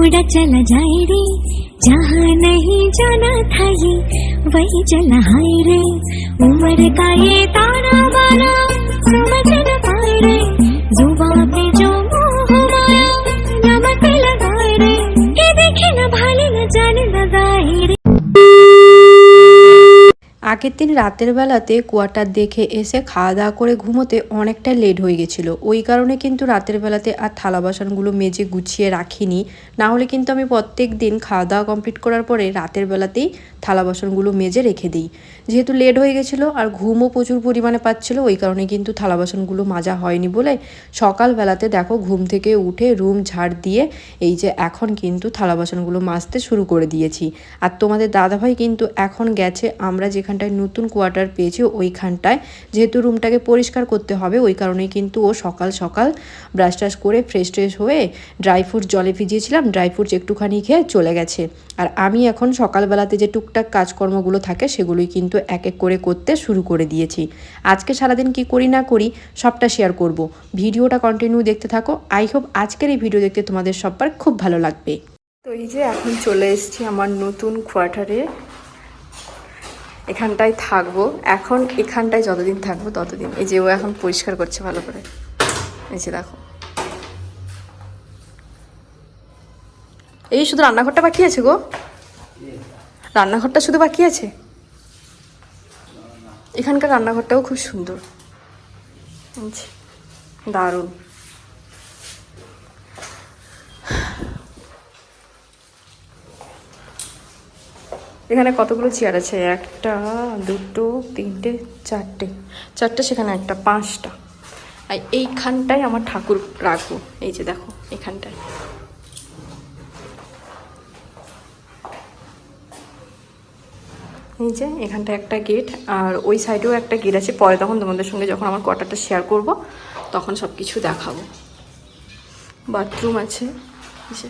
उड़ा चला जाए रे जहाँ नहीं जाना था ये वही चला हाय रे उम्र का ये আগের দিন রাতের বেলাতে কোয়ার্টার দেখে এসে খাওয়া দাওয়া করে ঘুমোতে অনেকটা লেট হয়ে গেছিল। ওই কারণে কিন্তু রাতের বেলাতে আর থালা বাসনগুলো মেজে গুছিয়ে রাখিনি। না হলে কিন্তু আমি প্রত্যেক দিন খাওয়া দাওয়া কমপ্লিট করার পরে রাতের বেলাতেই থালা বাসনগুলো মেজে রেখে দিই। যেহেতু লেট হয়ে গেছিল আর ঘুমও প্রচুর পরিমাণে পাচ্ছিল, ওই কারণে কিন্তু থালা বাসনগুলো মাজা হয়নি বলে সকালবেলাতে দেখো ঘুম থেকে উঠে রুম ঝাড় দিয়ে এই যে এখন কিন্তু থালা বাসনগুলো মাজতে শুরু করে দিয়েছি। আর তোমাদের দাদাভাই কিন্তু এখন গেছে, আমরা যেখানটায় নতুন কোয়ার্টার পেয়েছি ওইখানটায়। যেহেতু রুমটাকে পরিষ্কার করতে হবে, ওই কারণেই কিন্তু ও সকাল সকাল ব্রাশ টাশ করে ফ্রেশ ট্রেশ হয়ে ড্রাই ফ্রুটস জলে ভিজিয়েছিলাম ড্রাই ফ্রুটস একটুখানি খেয়ে চলে গেছে। আর আমি এখন সকালবেলাতে যে টুকটাক কাজকর্মগুলো থাকে, সেগুলোই কিন্তু এক এক করে করতে শুরু করে দিয়েছি। আজকে সারাদিন কি করি না করি, সবটা শেয়ার করব। ভিডিওটা কন্টিনিউ দেখতে থাকো। আই হোপ আজকের এই ভিডিও দেখতে তোমাদের সবার খুব ভালো লাগবে। তো এই যে এখন চলে এসেছি আমার নতুন কোয়ার্টারে এখানটায় থাকব। এখন এখানটায় যতদিন থাকব ততদিন। এই যে ও এখন পরিষ্কার করছে ভালো করে। এই যে দেখো। এই শুধু রান্নাঘরটা বাকি আছে গো? রান্নাঘরটা শুধু বাকি আছে? এখানকার রান্নাঘরটাও খুব সুন্দর। দারুণ। এখানে কতগুলো চেয়ার আছে? একটা, দুটো, তিনটে, চারটে। চারটে সেখানে, একটা, পাঁচটা। আর এইখানটায় আমার ঠাকুর রাখব। এই যে দেখো, এখানটায়। এই যে এখানটায় একটা গেট আর ওই সাইডেও একটা গেট আছে। পরে তখন তোমাদের সঙ্গে যখন আমার কোয়ার্টারটা শেয়ার করব, তখন সব কিছু দেখাবো। বাথরুম আছে। যে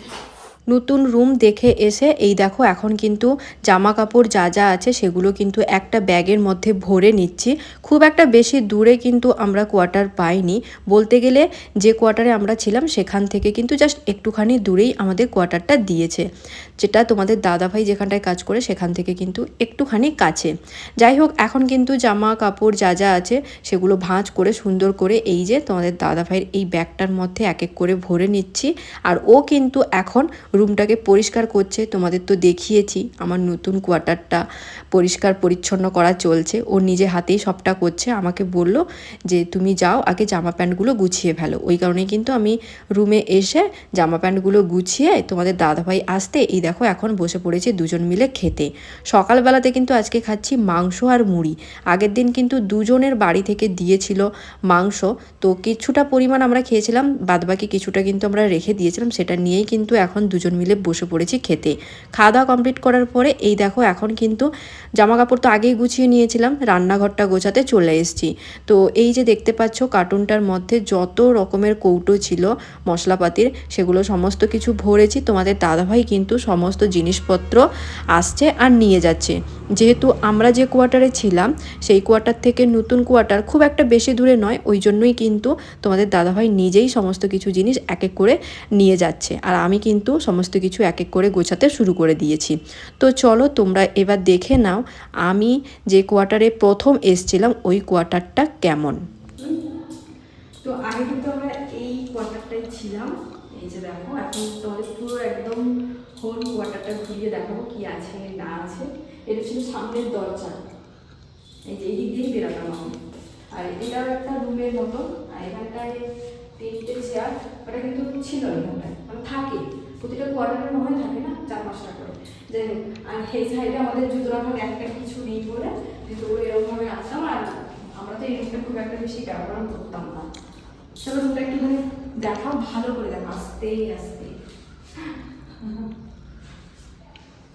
নতুন রুম দেখে এসে, এই দেখো এখন কিন্তু জামা কাপড় যা যা আছে সেগুলো কিন্তু একটা ব্যাগের মধ্যে ভরে নিচ্ছি। খুব একটা বেশি দূরে কিন্তু আমরা কোয়ার্টার পাইনি। বলতে গেলে যে কোয়ার্টারে আমরা ছিলাম সেখান থেকে কিন্তু জাস্ট একটুখানি দূরেই আমাদের কোয়ার্টারটা দিয়েছে। যেটা তোমাদের দাদাভাই যেখানটায় কাজ করে সেখান থেকে কিন্তু একটুখানি কাছে। যাই হোক, এখন কিন্তু জামা কাপড় যা যা আছে সেগুলো ভাঁজ করে, সুন্দর করে এই যে তোমাদের দাদাভাইয়ের এই ব্যাগটার মধ্যে এক এক করে ভরে নিচ্ছি। আর ও কিন্তু এখন রুমটাকে পরিষ্কার করছে, তোমাদের তো দেখিয়েছি, আমার নতুন কোয়ার্টারটা পরিষ্কার পরিচ্ছন্ন করা চলছে, ও নিজে হাতেই সবটা করছে, আমাকে বলল যে তুমি যাও, আগে জামা প্যান্টগুলো গুছিয়ে ফেলো। ওই কারণে কিন্তু আমি রুমে এসে জামা প্যান্টগুলো গুছিয়ে তোমাদের দাদাভাই আসতে, এই দেখো এখন বসে পড়েছি দুজন মিলে খেতে। সকালবেলাতে কিন্তু আজকে খাচ্ছি মাংস আর মুড়ি। আগের দিন কিন্তু দুজনের বাড়ি থেকে দিয়েছিল মাংস, তো কিছুটা পরিমাণ আমরা খেয়েছিলাম, বাদবাকি কিছুটা কিন্তু আমরা রেখে দিয়েছিলাম, সেটা নিয়েই কিন্তু এখন দুজন মিলে বসে পড়েছি খেতে। খাওয়া দাওয়া কমপ্লিট করার পরে, এই দেখো এখন কিন্তু জামা কাপড় তো আগেই গুছিয়ে নিয়েছিলাম, রান্নাঘরটা গোছাতে চলে এসেছি। তো এই যে দেখতে পাচ্ছ কার্টুনটার মধ্যে যত রকমের কৌটো ছিল, মশলাপাতির, সেগুলো সমস্ত কিছু ভরেছি। তোমাদের দাদাভাই কিন্তু সমস্ত জিনিসপত্র আসছে আর নিয়ে যাচ্ছে। যেহেতু আমরা যে কোয়ার্টারে ছিলাম, সেই কোয়ার্টার থেকে নতুন কোয়ার্টার খুব একটা বেশি দূরে নয়, ওই জন্যই কিন্তু তোমাদের দাদাভাই নিজেই সমস্ত কিছু জিনিস এক এক করে নিয়ে যাচ্ছে। আর আমি কিন্তু সমস্ত কিছু এক এক করে গোছাতে শুরু করে দিয়েছি। তো চলো তোমরা এবার দেখে নাও, আমি যে কোয়ার্টারে প্রথম এসছিলাম, ওই কোয়ার্টারটা কেমন? তো কিন্তু আমরা এই কোয়ার্টারটাই ছিলাম। এই যে দেখো, এখন তোমাদের পুরো একদম হোল কোয়ার্টারটা ঘুরিয়ে দেখাবো কি আছে, না আছে। এটা ছিল সামনের দরজা। এই যে এই দিক দিয়েই বেরাতাম আমি। আর এটাও একটা রুমের মতো, আর এখানটায় তিনটে চেয়ার ওটা কিন্তু ছিল এখানটায় মানে থাকে, প্রতিটা কোয়ার্টারে মনে থাকে না, চার পাঁচটা করে। যাই হোক, আর সেই সাইডে আমাদের জুতো রাখার একটা কিছু নেই বলে জুতো করে এরকমভাবে আসতাম আর আমরা তো এই রুমটা খুব একটা বেশি ব্যবহার করতাম না। তবে রুমটা একটুখানি দেখাও, ভালো করে দেখো আস্তে আস্তে।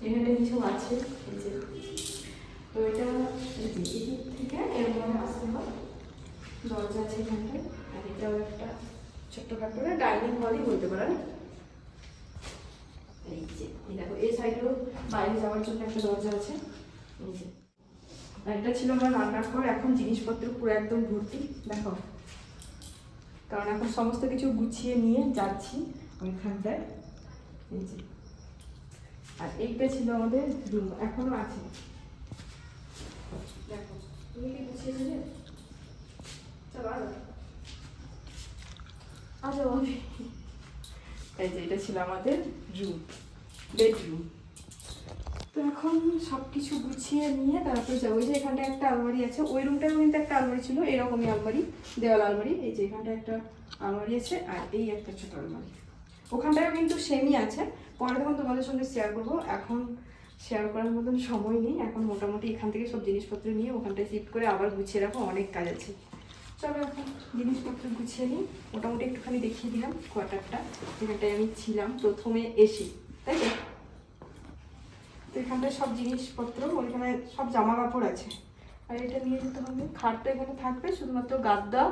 এখানে কিছু আছে, এই যে, তো এটা এদিক থেকে এরকম আসতে হয়। দরজা আছে এখানটায় আর এটাও একটা ছোট্টখাটো ডাইনিং হলই বলতে পারেন। এই যে দেখো, এই সাইডেও বাইরে যাওয়ার জন্য একটা দরজা আছে। এই যে এটা ছিল আমার রান্নাঘর এখন জিনিসপত্র পুরো একদম ভর্তি, দেখো। কারণ এখন সমস্ত কিছু গুছিয়ে নিয়ে যাচ্ছি ওইখানটায়। এই যে আর এইটা ছিল আমাদের রুম, এখনও আছে। দেখো গুছিয়ে দেবে চলো আরও। এই যে এটা ছিল আমাদের রুম বেডরুম তো এখন সব কিছু গুছিয়ে নিয়ে তারপর যাব। ওই যে এখানটা একটা আলমারি আছে, ওই রুমটাও কিন্তু একটা আলমারি ছিল, এরকমই আলমারি, দেওয়াল আলমারি। এই যে এখানটা একটা আলমারি আছে, আর এই একটা ছোট আলমারি। ওখানটাও কিন্তু সেমই আছে। পরে তখন তোমাদের সঙ্গে শেয়ার করব। এখন শেয়ার করার মতন সময় নেই। এখন মোটামুটি এখান থেকে সব জিনিসপত্র নিয়ে ওখানটায় শিফট করে আবার গুছিয়ে রাখো, অনেক কাজ আছে। চলো এখন জিনিসপত্র গুছিয়ে নিই। মোটামুটি একটুখানি দেখিয়ে দিলাম কোয়ার্টারটা যেখানটায় আমি ছিলাম প্রথমে এসি, তাই তো? তো এখানটায় সব জিনিসপত্র, ওইখানে সব জামা কাপড় আছে। আর এটা নিয়ে যেতে হবে। খাটটা এখানে থাকবে, শুধুমাত্র গাদ্দা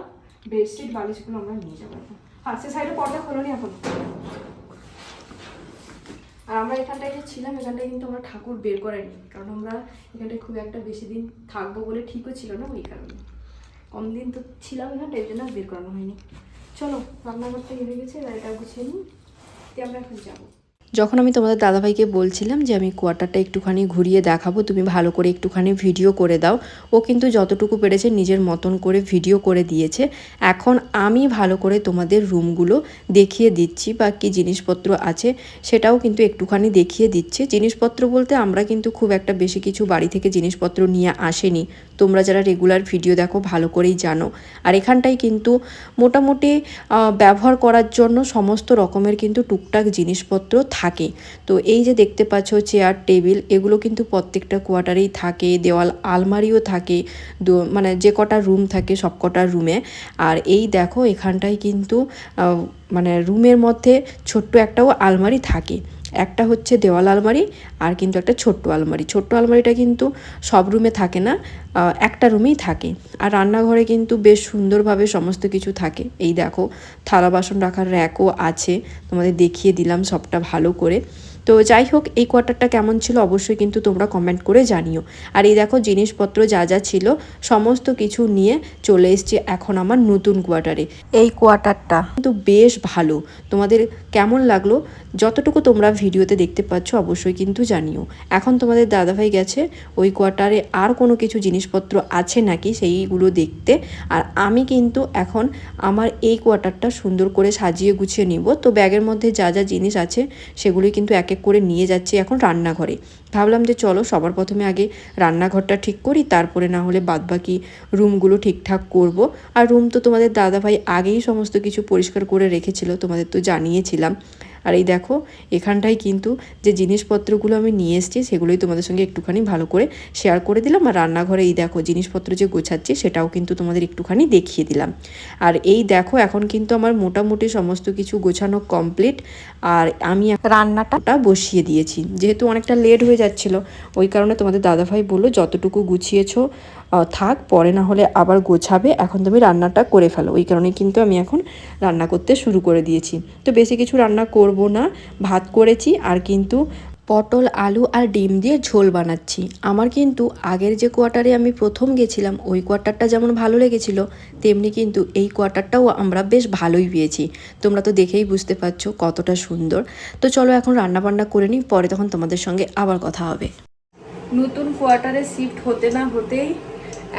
বেডশিট বালিশগুলো আমরা নিয়ে যাব এখন। আর সে সাইডে পর্দা খোলোনি এখন। আর আমরা এখানটায় যে ছিলাম, এখানটায় কিন্তু আমরা ঠাকুর বের করাইনি, কারণ আমরা এখানটায় খুব একটা বেশি দিন থাকব বলে ঠিকও ছিল না ওই কারণে। কম দিন তো ছিলাম এখানটায়, এই জন্য বের করানো হয়নি। চলো, রান্নাঘরটা হয়ে গেছে গাড়িটা গুছিয়ে নিই, দিয়ে আমরা এখন যাব। যখন আমি তোমাদের দাদাভাইকে বলছিলাম যে আমি কোয়ার্টারটা একটুখানি ঘুরিয়ে দেখাবো, তুমি ভালো করে একটুখানি ভিডিও করে দাও। ও কিন্তু যতটুকু পেরেছে নিজের মতন করে ভিডিও করে দিয়েছে। এখন আমি ভালো করে তোমাদের রুমগুলো দেখিয়ে দিচ্ছি বা কী জিনিসপত্র আছে সেটাও কিন্তু একটুখানি দেখিয়ে দিচ্ছে। জিনিসপত্র বলতে আমরা কিন্তু খুব একটা বেশি কিছু বাড়ি থেকে জিনিসপত্র নিয়ে আসেনি। তোমরা যারা রেগুলার ভিডিও দেখো ভালো করেই জানো। আর এখানটাই কিন্তু মোটামুটি ব্যবহার করার জন্য সমস্ত রকমের কিন্তু টুকটাক জিনিসপত্র থাকে তো এই যে দেখতে পাচ্ছ চেয়ার টেবিল এগুলো কিন্তু প্রত্যেকটা কোয়ার্টারেই থাকে, দেওয়াল আলমারিও থাকে মানে যে কটা রুম থাকে সব কটা রুমে আর এই দেখো এখানটায় কিন্তু মানে রুমের মধ্যে ছোট্ট একটাও আলমারি থাকে। একটা হচ্ছে দেওয়াল আলমারি আর কিন্তু একটা ছোট্ট আলমারি। ছোট্ট আলমারিটা কিন্তু সব রুমে থাকে না একটা রুমেই থাকে। আর রান্নাঘরে কিন্তু বেশ সুন্দরভাবে সমস্ত কিছু থাকে। এই দেখো, থালা বাসন রাখার র্যাকও আছে। তোমাদের দেখিয়ে দিলাম সবটা ভালো করে। তো যাই হোক এই কোয়ার্টারটা কেমন ছিল অবশ্যই কিন্তু তোমরা কমেন্ট করে জানিও। আর এই দেখো জিনিসপত্র যা যা ছিল সমস্ত কিছু নিয়ে চলে এসেছি এখন আমার নতুন কোয়ার্টারে এই কোয়ার্টারটা কিন্তু বেশ ভালো। তোমাদের কেমন লাগল? যতটুকু তোমরা ভিডিওতে দেখতে পাচ্ছ অবশ্যই কিন্তু জানিও। এখন তোমাদের দাদাভাই গেছে ওই কোয়ার্টারে আর কোনো কিছু জিনিসপত্র আছে নাকি সেইগুলো দেখতে। আর আমি কিন্তু এখন আমার এই কোয়ার্টারটা সুন্দর করে সাজিয়ে গুছিয়ে নিব। তো ব্যাগের মধ্যে যা যা জিনিস আছে সেগুলোই কিন্তু এক করে নিয়ে যাচ্ছি এখন রান্নাঘরে। ভাবলাম যে চলো সবার প্রথমে আগে রান্নাঘরটা ঠিক করি, তারপরে না হলে বাদবাকি রুমগুলো ঠিকঠাক করব। আর রুম তো তোমাদের দাদাভাই আগেই সমস্ত কিছু পরিষ্কার করে রেখেছিল, তোমাদের তো জানিয়েছিলাম। আর এই দেখো এখানটায় কিন্তু যে জিনিসপত্রগুলো আমি নিয়ে এসেছি সেগুলোই তোমাদের সঙ্গে একটুখানি ভালো করে শেয়ার করে দিলাম। আর রান্নাঘরে এই দেখো জিনিসপত্র যে গোছাচ্ছি সেটাও কিন্তু তোমাদের একটুখানি দেখিয়ে দিলাম। আর এই দেখো এখন কিন্তু আমার মোটামুটি সমস্ত কিছু গোছানো কমপ্লিট আর আমি রান্নাটা বসিয়ে দিয়েছি। যেহেতু অনেকটা লেট হয়ে যাচ্ছিল ওই কারণে তোমাদের দাদাভাই বলল যতটুকু গুছিয়েছো থাক, পরে না হলে আবার গোছাবে। এখন তুমি রান্নাটা করে ফেলো। ওই কারণে কিন্তু আমি এখন রান্না করতে শুরু করে দিয়েছি। তো বেশি কিছু রান্না করব না। ভাত করেছি আর কিন্তু পটল, আলু আর ডিম দিয়ে ঝোল বানাচ্ছি। আমার কিন্তু আগের যে কোয়ার্টারে আমি প্রথম গেছিলাম, ওই কোয়ার্টারটা যেমন ভালো লেগেছিল, তেমনি কিন্তু এই কোয়ার্টারটাও আমরা বেশ ভালোই পেয়েছি। তোমরা তো দেখেই বুঝতে পারছ কতটা সুন্দর। তো চলো এখন রান্না বান্না করে নিই, পরে তখন তোমাদের সঙ্গে আবার কথা হবে। নতুন কোয়ার্টারে শিফট হতে না হতেই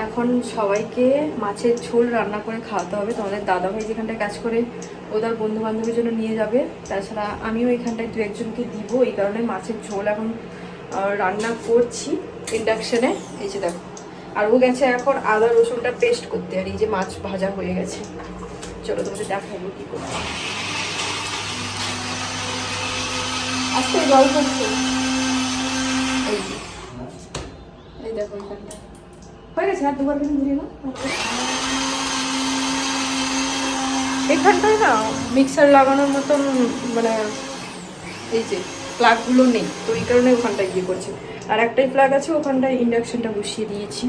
এখন সবাইকে মাছের ঝোল রান্না করে খাওয়াতে হবে। তোমাদের দাদাভাই যেখানটায় কাজ করে ওদের বন্ধু বান্ধবের জন্য নিয়ে যাবে। তাছাড়া আমিও এখানটায় দু একজনকে দিব। এই কারণে মাছের ঝোল এখন রান্না করছি ইন্ডাকশনে। এই যে দেখো। আর ও গেছে এখন আদা রসুনটা পেস্ট করতে। আর এই যে মাছ ভাজা হয়ে গেছে। চলো তোমাদের দেখাবো কি আজকে জল এই দেখো এখানটা হয়ে গেছে? আর দুবার কিন্তু ঘুরিয়ে নাও। এখানটায় না মিক্সার লাগানোর মতন মানে এই যে প্লাগগুলো নেই, তো এই কারণে ওখানটায় গিয়ে করছে। আর একটাই প্লাগ আছে, ওখানটায় ইন্ডাকশনটা বসিয়ে দিয়েছি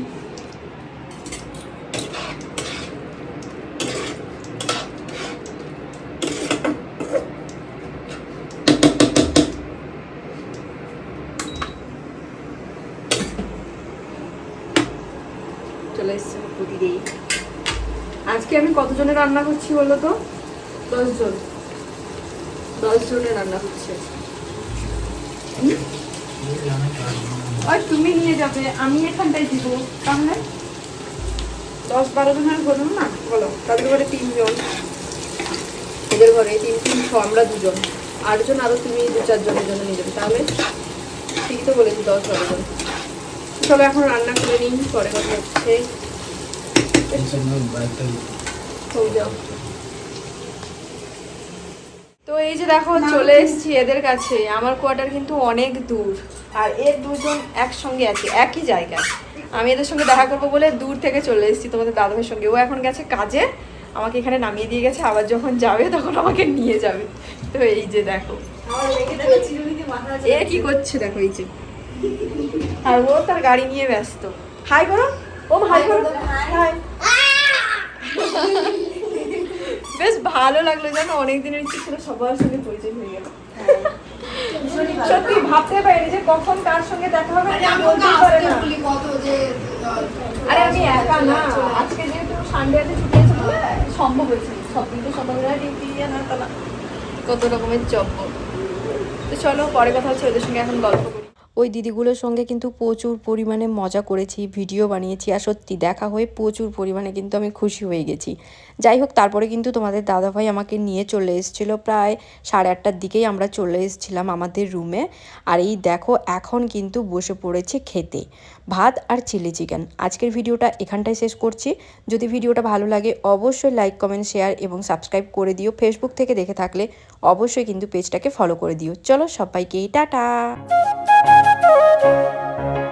চলে এসছে প্রতিদিন আজকে রান্না করছি বলো তো? দশ জন দশ জনের রান্না হচ্ছে আর তুমি নিয়ে যাবে আমি এখানটায় দিব তাহলে? দশ বারো জনের বলুন না বলো তাদের ঘরে তিনজন। এদের ঘরে তিন তিনশো আমরা দুজন। আটজন আরও তুমি দু চারজনের জন্য নিয়ে যাবে তাহলে? ঠিকই তো বলেছি দশ বারো জন। সব এখন রান্না করে নিন পরে কথা হচ্ছে। তো এই যে দেখো, চলে এসেছি এদের কাছে। আমার কোয়ার্টার কিন্তু অনেক দূর। আর এর দুজন একসঙ্গে আছে, একই জায়গায়। আমি এদের সঙ্গে দেখা করব বলে দূর থেকে চলে এসেছি। তোমাদের দাদাভাইয়ের সঙ্গে। ও এখন গেছে কাজে, আমাকে এখানে নামিয়ে দিয়ে গেছে। আবার যখন যাবে, তখন আমাকে নিয়ে যাবে। তো এই যে দেখো। এ কি করছে দেখো, এই যে। আর ও তার গাড়ি নিয়ে ব্যস্ত। হাই করো ও হাই করো হাই বেশ ভালো লাগল জানো অনেক দিনের ইচ্ছে ছিল সবার সঙ্গে পরিচয় হয়ে গেল। সত্যি ভাবতে পারিনি যে কখন কার সঙ্গে দেখা হবে বলতেই পারে না। আরে আমি একা না। আজকে যেহেতু সানডে আছে ছুটি আছে সম্ভব হয়েছে। সব দিন তো সকালবেলা ডিউটি না তা না কত রকমের জব তো চলো পরে কথা হচ্ছে ওদের সঙ্গে এখন গল্প করি ওই দিদিগুলোর সঙ্গে কিন্তু প্রচুর পরিমাণে মজা করেছি, ভিডিও বানিয়েছি আর সত্যি দেখা হয়ে প্রচুর পরিমাণে কিন্তু আমি খুশি হয়ে গেছি। যাই হোক, তারপরে কিন্তু তোমাদের দাদাভাই আমাকে নিয়ে চলে এসেছিল। প্রায় সাড়ে আটটার দিকেই আমরা চলে এসেছিলাম আমাদের রুমে আর এই দেখো, এখন কিন্তু বসে পড়েছে খেতে। ভাত আর চিলি চিকেন আজকের ভিডিওটা এখানটায় শেষ করছি। যদি ভিডিওটা ভালো লাগে, অবশ্যই লাইক কমেন্ট শেয়ার এবং সাবস্ক্রাইব করে দিও। ফেসবুক থেকে দেখে থাকলে অবশ্যই কিন্তু পেজটাকে ফলো করে দিও। চলো সবাইকে টাটা! Thank you.